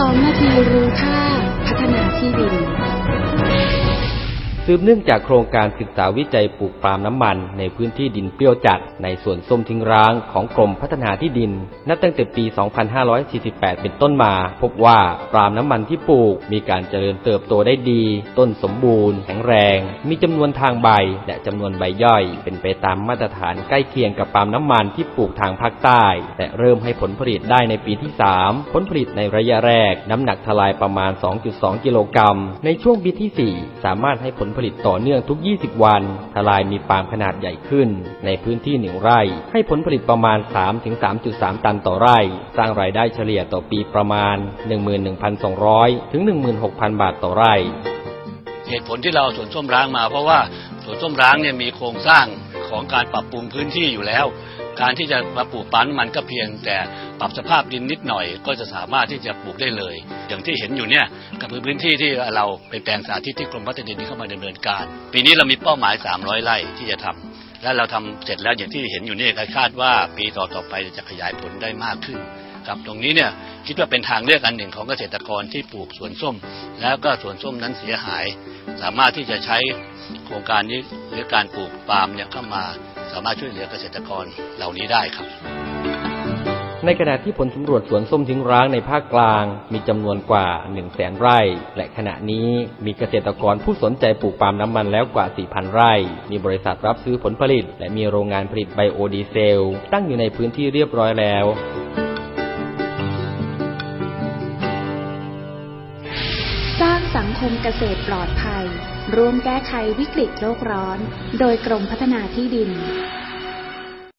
2 นาทีรู้ค่า พัฒนาที่ดิน สืบเนื่องจากโครงการศึกษาวิจัยปลูกปาล์มน้ำมัน ในพื้นที่ดินเปรี้ยวจัด ในสวนส้มทิ้งร้างของกรมพัฒนาที่ดิน นับตั้งแต่ปี 2548 เป็นต้นมา พบว่าปาล์มน้ำมันที่ปลูกมีการเจริญเติบโตได้ดี ต้นสมบูรณ์ แข็งแรง มีจำนวนทางใบ และจำนวนใบย่อย เป็นไปตามมาตรฐานใกล้เคียงกับปาล์มน้ำมันที่ปลูกทางภาคใต้และเริ่มให้ผลผลิตได้ในปีที่ 3 ผลผลิตในระยะแรก น้ำหนักทลายประมาณ 2.2 กิโลกรัมในช่วงปีที่ 4 สามารถให้ผลผลิตต่อเนื่องทุก 20 วัน ทลายมีปาล์มขนาดใหญ่ขึ้น ในพื้นที่หนึ่งไร่ ให้ผลผลิตประมาณ 3-3.3 ตันต่อไร่ สร้างรายได้เฉลี่ยต่อปีประมาณ 11,200 ถึง 16,000 บาทต่อไร่ เหตุผลที่เราเอาสวนส้มร้างมา เพราะว่าสวนส้มร้างเนี่ยมีโครงสร้างของการปรับปรุงพื้นที่อยู่แล้ว การที่จะมาปลูกปาล์มน้ำมันก็เพียงแต่ปรับสภาพดินนิดหน่อย ก็จะสามารถที่จะปลูกได้เลย อย่างที่เห็นอยู่เนี่ยก็คือพื้นที่ที่เราเป็นแปลงสาธิตที่กรมพัฒนาดินเข้ามาดำเนินการ ปีนี้เรามีเป้าหมาย 300 ไร่ที่จะทำและเราทำเสร็จแล้วอย่างที่เห็นอยู่นี่ยคาดว่าปีต่อๆไปจะขยายผลได้มากขึ้น ครับตรงนี้เนี่ยคิดว่าเป็นทางเลือกอันหนึ่งของเกษตรกรที่ปลูกสวนส้ม แล้วก็สวนส้มนั้นเสียหาย สามารถที่จะใช้โครงการนี้หรือการปลูกปาล์มเนี่ยเข้ามาสามารถช่วยเหลือเกษตรกรเหล่านี้ได้ครับ ในขณะที่ผลสำรวจสวนส้มทิ้งร้างในภาคกลาง มีจำนวนกว่า 1 0 0 0 0แสนไร่ และขณะนี้มีเกษตรกรผู้สนใจปลูกปาล์มน้ำมันแล้วกว่า 4,000 ไร่ มีบริษัทรับซื้อผลผลิต และมีโรงงานผลิตไบโอดีเซล ตั้งอยู่ในพื้นที่เรียบร้อยแล้ว สร้างสังคมเกษตรปลอดภัย ร่วมแก้ไขวิกฤตโลกร้อน โดยกรมพัฒนาที่ดิน